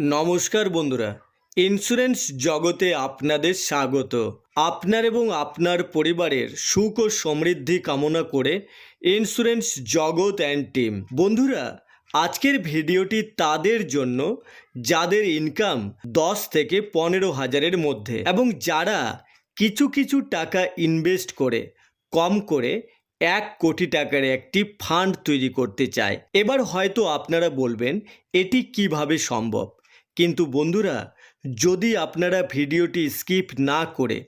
নমস্কার বন্ধুরা। ইন্স্যুরেন্স জগতে আপনাদের স্বাগত। আপনার এবং আপনার পরিবারের সুখ ও সমৃদ্ধি কামনা করে ইন্স্যুরেন্স জগৎ অ্যান্ড টিম বন্ধুরা, আজকের ভিডিওটি তাদের জন্য, যাদের ইনকাম দশ থেকে পনেরো হাজারের মধ্যে এবং যারা কিছু কিছু টাকা ইনভেস্ট করে, কম করে এক কোটি টাকার একটি ফান্ড তৈরি করতে চায়। এবার হয়তো আপনারা বলবেন, এটি কীভাবে সম্ভব? কিন্তু বন্ধুরা, যদি আপনারা ভিডিওটি স্কিপ না করে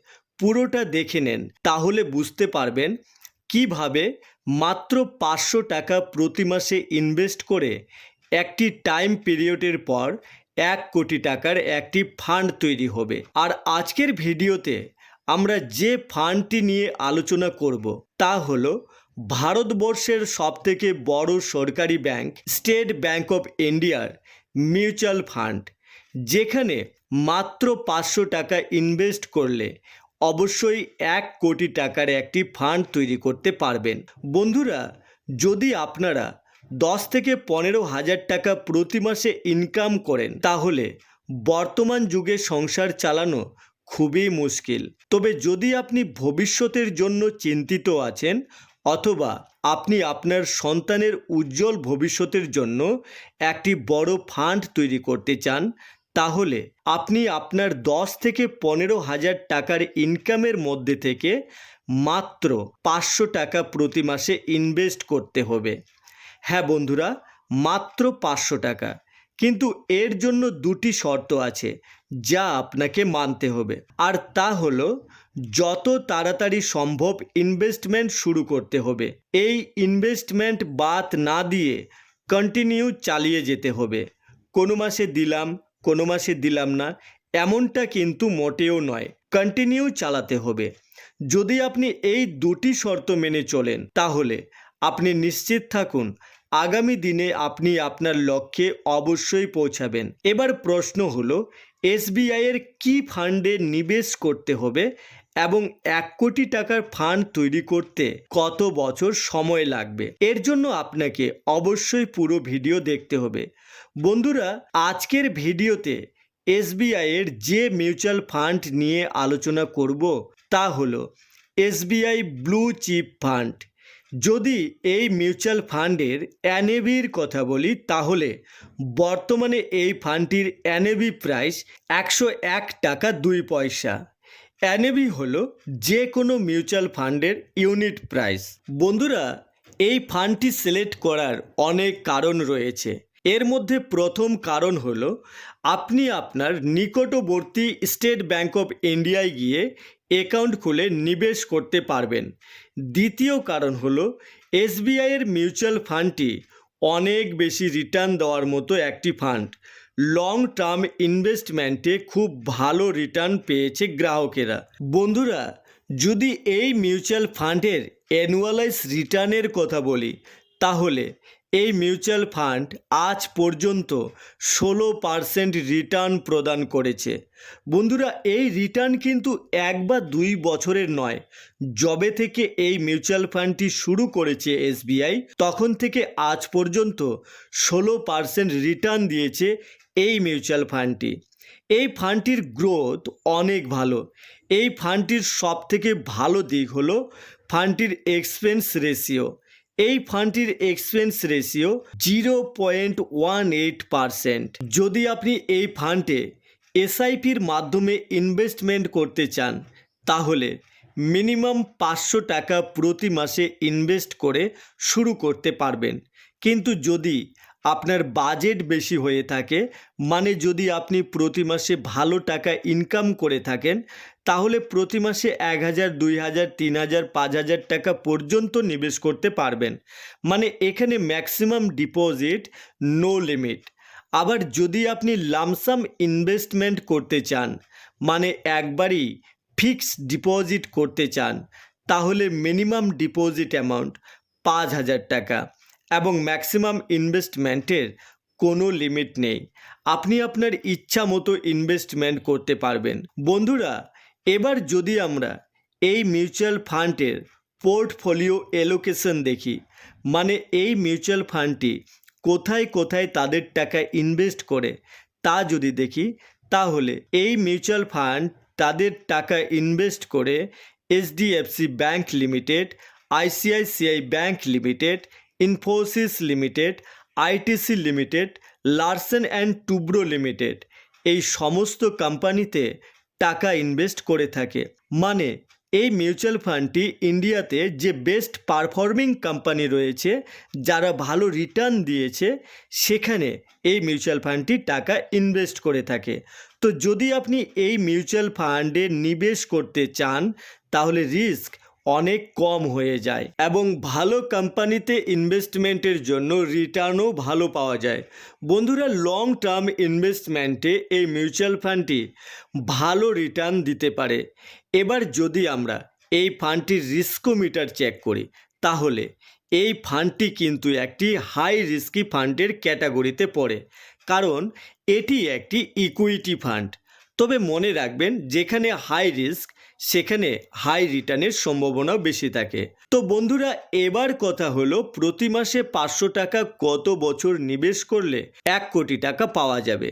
পুরোটা দেখে নেন, তাহলে বুঝতে পারবেন কীভাবে মাত্র পাঁচশো টাকা প্রতি মাসে ইনভেস্ট করে একটি টাইম পিরিয়ডের পর এক কোটি টাকার একটি ফান্ড তৈরি হবে। আর আজকের ভিডিওতে আমরা যে ফান্ডটি নিয়ে আলোচনা করব, তা হলো ভারতবর্ষের সবথেকে বড় সরকারি ব্যাংক, স্টেট ব্যাংক অফ ইন্ডিয়ার মিউচুয়াল ফান্ড। যেখানে মাত্র পাঁচশো টাকা ইনভেস্ট করলে অবশ্যই এক কোটি টাকার একটি ফান্ড তৈরি করতে পারবেন। বন্ধুরা, যদি আপনারা দশ থেকে পনেরো হাজার টাকা প্রতি মাসে ইনকাম করেন, তাহলে বর্তমান যুগে সংসার চালানো খুবই মুশকিল। তবে যদি আপনি ভবিষ্যতের জন্য চিন্তিত আছেন, অথবা আপনি আপনার সন্তানের উজ্জ্বল ভবিষ্যতের জন্য একটি বড় ফান্ড তৈরি করতে চান তাহলে আপনি আপনার দশ থেকে পনেরো হাজার টাকার ইনকামের মধ্যে থেকে মাত্র পাঁচশো টাকা প্রতি মাসে ইনভেস্ট করতে হবে। হ্যাঁ বন্ধুরা, মাত্র পাঁচশো টাকা। কিন্তু এর জন্য দুটি শর্ত আছে, যা আপনাকে মানতে হবে। আর তা হলো, যত তাড়াতাড়ি সম্ভব ইনভেস্টমেন্ট শুরু করতে হবে। এই ইনভেস্টমেন্ট বাদ না দিয়ে কন্টিনিউ চালিয়ে যেতে হবে। কোনো মাসে দিলাম কোনো মাসে দিলাম না, এমনটা কিন্তু মোটেও নয়। কন্টিনিউ চালাতে হবে। যদি আপনি এই দুটি শর্ত মেনে চলেন, তাহলে আপনি নিশ্চিত থাকুন, আগামী দিনে আপনি আপনার লক্ষ্যে অবশ্যই পৌঁছাবেন। এবার প্রশ্ন হলো এসবিআইয়ের কি ফান্ডে নিবেশ করতে হবে এবং এক কোটি টাকার ফান্ড তৈরি করতে কত বছর সময় লাগবে? এর জন্য আপনাকে অবশ্যই পুরো ভিডিও দেখতে হবে। বন্ধুরা, আজকের ভিডিওতে এসবিআইয়ের যে মিউচুয়াল ফান্ড নিয়ে আলোচনা করব তা হলো এসবিআই ব্লু চিপ ফান্ড। যদি এই মিউচুয়াল ফান্ডের অ্যানেভির কথা বলি, তাহলে বর্তমানে এই ফান্ডটির অ্যানেভি প্রাইস একশো এক টাকা দুই পয়সা। অ্যানেভি হলো যে কোনো মিউচুয়াল ফান্ডের ইউনিট প্রাইস। বন্ধুরা, এই ফান্ডটি সিলেক্ট করার অনেক কারণ রয়েছে। এর মধ্যে প্রথম কারণ হলো, আপনি আপনার নিকটবর্তী স্টেট ব্যাংক অফ ইন্ডিয়ায় গিয়ে অ্যাকাউন্ট খুলে নিবেশ করতে পারবেন। দ্বিতীয় কারণ হলো, এসবিআইয়ের মিউচুয়াল ফান্ডটি অনেক বেশি রিটার্ন দেওয়ার মতো একটি ফান্ড। লং টার্ম ইনভেস্টমেন্টে খুব ভালো রিটার্ন পেয়েছে গ্রাহকেরা। বন্ধুরা, যদি এই মিউচুয়াল ফান্ডের অ্যানুয়ালাইজ রিটার্নের কথা বলি, তাহলে এই মিউচুয়াল ফান্ড আজ পর্যন্ত ষোলো পারসেন্ট রিটার্ন প্রদান করেছে। বন্ধুরা, এই রিটার্ন কিন্তু এক বা দুই বছরের নয়। যবে থেকে এই মিউচুয়াল ফান্ডটি শুরু করেছে এসবিআই তখন থেকে আজ পর্যন্ত ষোলো পারসেন্ট রিটার্ন দিয়েছে এই মিউচুয়াল ফান্ডটি। এই ফান্ডটির গ্রোথ অনেক ভালো। এই ফান্ডটির সবথেকে ভালো দিক হলো ফান্ডটির এক্সপেন্স রেশিও এই ফান্ডটির expense ratio zero point one eight percent যদি আপনি এই ফান্ডে এসআইপির মাধ্যমে ইনভেস্টমেন্ট করতে চান, তাহলে মিনিমাম পাঁচশো টাকা প্রতি মাসে ইনভেস্ট করে শুরু করতে পারবেন। কিন্তু যদি আপনার বাজেট বেশি হয়ে থাকে মানে যদি আপনি প্রতি মাসে ভালো টাকা ইনকাম করে থাকেন, তাহলে প্রতি মাসে এক হাজার, দুই হাজার, তিন হাজার, পাঁচ হাজার টাকা পর্যন্ত নিবেশ করতে পারবেন। মানে এখানে ম্যাক্সিমাম ডিপোজিট নো লিমিট আবার যদি আপনি লামসাম ইনভেস্টমেন্ট করতে চান মানে একবারই ফিক্সড ডিপোজিট করতে চান, তাহলে মিনিমাম ডিপোজিট অ্যামাউন্ট পাঁচ হাজার টাকা। এবং ম্যাক্সিমাম ইনভেস্টমেন্টের কোনো লিমিট নেই। আপনি আপনার ইচ্ছা মতো ইনভেস্টমেন্ট করতে পারবেন। বন্ধুরা, এবার যদি আমরা এই মিউচুয়াল ফান্ডের পোর্টফোলিও এলোকেশন দেখি মানে এই মিউচুয়াল ফান্ডটি কোথায় কোথায় তাদের টাকা ইনভেস্ট করে, তা যদি দেখি, তাহলে এই মিউচুয়াল ফান্ড তাদের টাকা ইনভেস্ট করে HDFC bank limited ICICI bank limited Infosys limited, ITC limited, Larsen and Toubro limited এই সমস্ত কোম্পানিতে টাকা ইনভেস্ট করে থাকে। মানে এই মিউচুয়াল ফান্ডটি ইন্ডিয়াতে যে বেস্ট পারফর্মিং কোম্পানি রয়েছে, যারা ভালো রিটার্ন দিয়েছে, সেখানে এই মিউচুয়াল ফান্ডটি টাকা ইনভেস্ট করে থাকে। তো যদি আপনি এই মিউচুয়াল ফান্ডে নিবেশ করতে চান, তাহলে রিস্ক অনেক কম হয়ে যায় এবং ভালো কোম্পানিতে ইনভেস্টমেন্টের জন্য রিটার্নও ভালো পাওয়া যায়। বন্ধুরা লং টার্ম ইনভেস্টমেন্টে এই মিউচুয়াল ফান্ডটি ভালো রিটার্ন দিতে পারে। এবার যদি আমরা এই ফান্ডটির রিস্কোমিটার চেক করি, তাহলে এই ফান্ডটি কিন্তু একটি হাই রিস্কি ফান্ডের ক্যাটাগরিতে পড়ে। কারণ এটি একটি ইকুইটি ফান্ড তবে মনে রাখবেন, যেখানে হাই রিস্ক সেখানে হাই রিটার্নের সম্ভাবনাও বেশি থাকে। তো বন্ধুরা, এবার কথা হলো প্রতি মাসে পাঁচশো টাকা কত বছর নিবেশ করলে এক কোটি টাকা পাওয়া যাবে?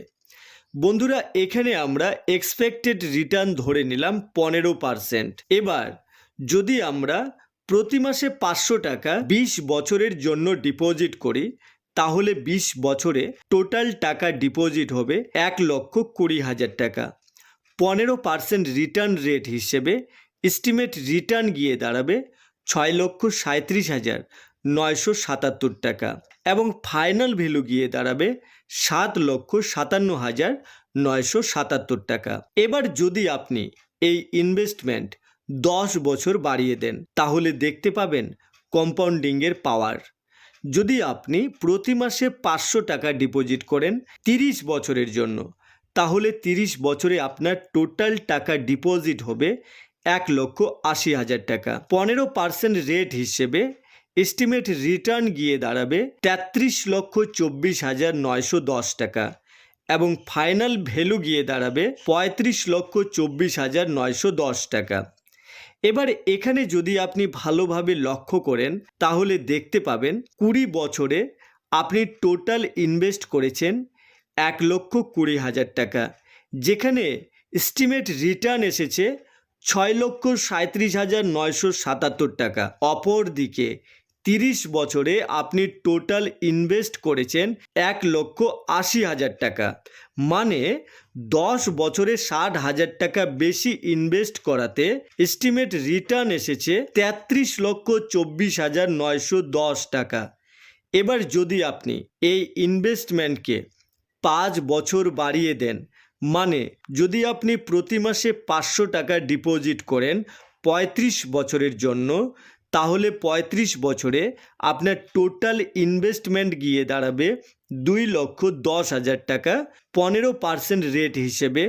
বন্ধুরা, এখানে আমরা এক্সপেক্টেড রিটার্ন ধরে নিলাম পনেরো পারসেন্ট এবার যদি আমরা প্রতি মাসে পাঁচশো টাকা বিশ বছরের জন্য ডিপোজিট করি, তাহলে বিশ বছরে টোটাল টাকা ডিপোজিট হবে এক লক্ষ কুড়ি হাজার টাকা। পনেরো পার্সেন্ট রিটার্ন রেট হিসেবে এস্টিমেট রিটার্ন গিয়ে দাঁড়াবে ছয় লক্ষ সাঁত্রিশ হাজার নয়শো সাতাত্তর টাকা এবং ফাইনাল ভ্যালু গিয়ে দাঁড়াবে সাত লক্ষ সাতান্ন হাজার নয়শো সাতাত্তর টাকা। এবার যদি আপনি এই ইনভেস্টমেন্ট দশ বছর বাড়িয়ে দেন, তাহলে দেখতে পাবেন কম্পাউন্ডিংয়ের পাওয়ার যদি আপনি প্রতি মাসে পাঁচশো টাকা ডিপোজিট করেন তিরিশ বছরের জন্য তাহলে তিরিশ বছরে আপনার টোটাল টাকা ডিপোজিট হবে এক লক্ষ আশি হাজার টাকা। পনেরো পার্সেন্ট রেট হিসেবে এস্টিমেট রিটার্ন গিয়ে দাঁড়াবে তেত্রিশ লক্ষ চব্বিশ হাজার নয়শো দশ টাকা এবং ফাইনাল ভ্যালু গিয়ে দাঁড়াবে পঁয়ত্রিশ লক্ষ চব্বিশ হাজার নয়শো দশ টাকা। এবার এখানে যদি আপনি ভালোভাবে লক্ষ্য করেন, তাহলে দেখতে পাবেন কুড়ি বছরে আপনি টোটাল ইনভেস্ট করেছেন এক লক্ষ কুড়ি হাজার টাকা, যেখানে এস্টিমেট রিটার্ন এসেছে ছয় লক্ষ সাঁত্রিশ হাজার নয়শো সাতাত্তর টাকা। অপর দিকে তিরিশ বছরে আপনি টোটাল ইনভেস্ট করেছেন এক লক্ষ আশি হাজার টাকা মানে দশ বছরে ষাট হাজার টাকা বেশি ইনভেস্ট করাতে এস্টিমেট রিটার্ন এসেছে তেত্রিশ লক্ষ চব্বিশ হাজার নয়শো দশ টাকা। এবার যদি আপনি এই ইনভেস্টমেন্টকে পাঁচ বছর বাড়িয়ে দেন। মানে যদি আপনি প্রতি মাসে পাঁচশো টাকা ডিপোজিট করেন পঁয়ত্রিশ বছরের জন্য, তাহলে পঁয়ত্রিশ বছরে আপনার টোটাল ইনভেস্টমেন্ট গিয়ে দাঁড়াবে দুই লক্ষ দশ হাজার টাকা। পনেরো পার্সেন্ট রেট হিসেবে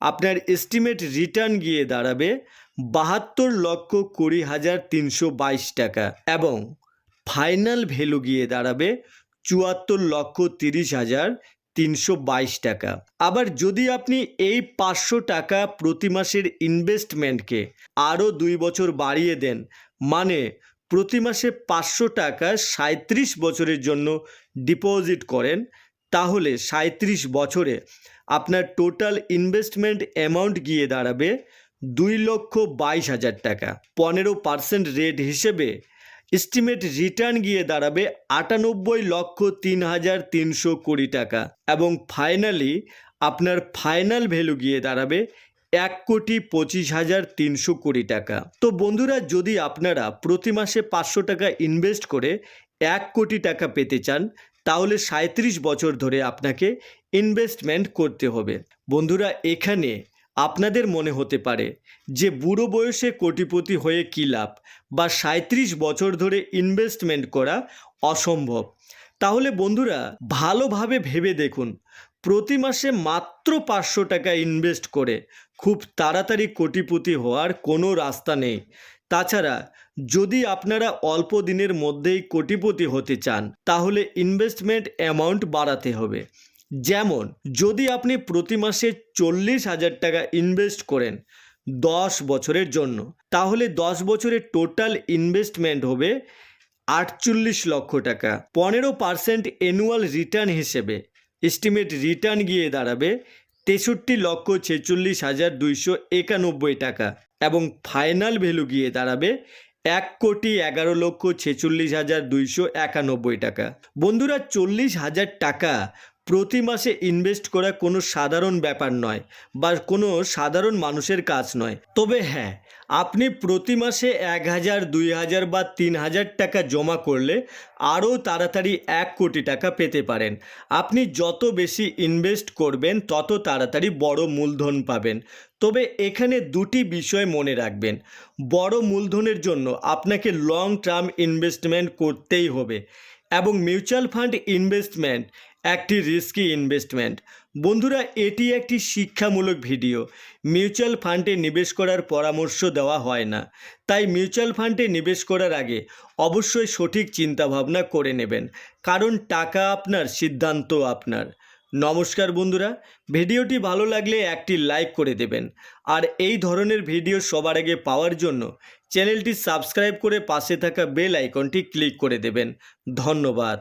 আপনার এস্টিমেট রিটার্ন গিয়ে দাঁড়াবে বাহাত্তর লক্ষ কুড়ি হাজার তিনশো বাইশ টাকা এবং ফাইনাল ভ্যালু গিয়ে দাঁড়াবে চুয়াত্তর লক্ষ তিরিশ হাজার তিনশো বাইশ টাকা। আবার যদি আপনি এই পাঁচশো টাকা প্রতি মাসের ইনভেস্টমেন্টকে আরও দুই বছর বাড়িয়ে দেন মানে প্রতি মাসে পাঁচশো টাকা সাঁত্রিশ বছরের জন্য ডিপোজিট করেন, তাহলে সাঁত্রিশ বছরে আপনার টোটাল ইনভেস্টমেন্ট অ্যামাউন্ট গিয়ে দাঁড়াবে দুই লক্ষ বাইশ হাজার টাকা। পনেরো পার্সেন্ট রেট হিসেবে এস্টিমেট রিটার্ন গিয়ে দাঁড়াবে আটানব্বই লক্ষ তিন হাজার তিনশো কোটি টাকা এবং ফাইনালি আপনার ফাইনাল ভ্যালু গিয়ে দাঁড়াবে এক কোটি পঁচিশ হাজার তিনশো কোটি টাকা। তো বন্ধুরা, যদি আপনারা প্রতি মাসে পাঁচশো টাকা ইনভেস্ট করে এক কোটি টাকা পেতে চান, তাহলে সাঁত্রিশ বছর ধরে আপনাকে ইনভেস্টমেন্ট করতে হবে। বন্ধুরা, এখানে আপনাদের মনে হতে পারে যে বুড়ো বয়সে কোটিপতি হয়ে কী লাভ? বা সাঁত্রিশ বছর ধরে ইনভেস্টমেন্ট করা অসম্ভব। তাহলে বন্ধুরা, ভালোভাবে ভেবে দেখুন, প্রতি মাসে মাত্র পাঁচশো টাকা ইনভেস্ট করে খুব তাড়াতাড়ি কোটিপতি হওয়ার কোনো রাস্তা নেই। তাছাড়া, যদি আপনারা অল্প দিনের মধ্যেই কোটিপতি হতে চান, তাহলে ইনভেস্টমেন্ট অ্যামাউন্ট বাড়াতে হবে। যেমন, যদি আপনি প্রতি মাসে চল্লিশ হাজার টাকা ইনভেস্ট করেন দশ বছরের জন্য। তাহলে দশ বছরের টোটাল ইনভেস্টমেন্ট হবে আটচল্লিশ লক্ষ টাকা। পনেরো পার্সেন্ট অ্যানুয়াল রিটার্ন হিসেবে এস্টিমেট রিটার্ন গিয়ে দাঁড়াবে তেষট্টি লক্ষ ছেচল্লিশ হাজার দুইশো একানব্বই টাকা এবং ফাইনাল ভ্যালু গিয়ে দাঁড়াবে এক কোটি এগারো লক্ষ ছেচল্লিশ হাজার দুইশো একানব্বই টাকা। বন্ধুরা চল্লিশ হাজার টাকা প্রতি মাসে ইনভেস্ট করা কোনো সাধারণ ব্যাপার নয় বা কোনো সাধারণ মানুষের কাজ নয়। তবে হ্যাঁ আপনি প্রতি মাসে এক হাজার, দুই হাজার বা তিন হাজার টাকা জমা করলে আরও তাড়াতাড়ি এক কোটি টাকা পেতে পারেন। আপনি যত বেশি ইনভেস্ট করবেন, তত তাড়াতাড়ি বড় মূলধন পাবেন। তবে এখানে দুটি বিষয় মনে রাখবেন। বড় মূলধনের জন্য আপনাকে লং টার্ম ইনভেস্টমেন্ট করতেই হবে এবং মিউচুয়াল ফান্ড ইনভেস্টমেন্ট একটি রিস্কি ইনভেস্টমেন্ট বন্ধুরা, এটি একটি শিক্ষামূলক ভিডিও মিউচুয়াল ফান্ডে নিবেশ করার পরামর্শ দেওয়া হয় না। তাই মিউচুয়াল ফান্ডে নিবেশ করার আগে অবশ্যই সঠিক চিন্তাভাবনা করে নেবেন। কারণ টাকা আপনার, সিদ্ধান্ত আপনার। নমস্কার বন্ধুরা ভিডিওটি ভালো লাগলে একটি লাইক করে দেবেন। আর এই ধরনের ভিডিও সবার আগে পাওয়ার জন্য চ্যানেলটি সাবস্ক্রাইব করে পাশে থাকা বেল আইকনটি ক্লিক করে দেবেন। ধন্যবাদ।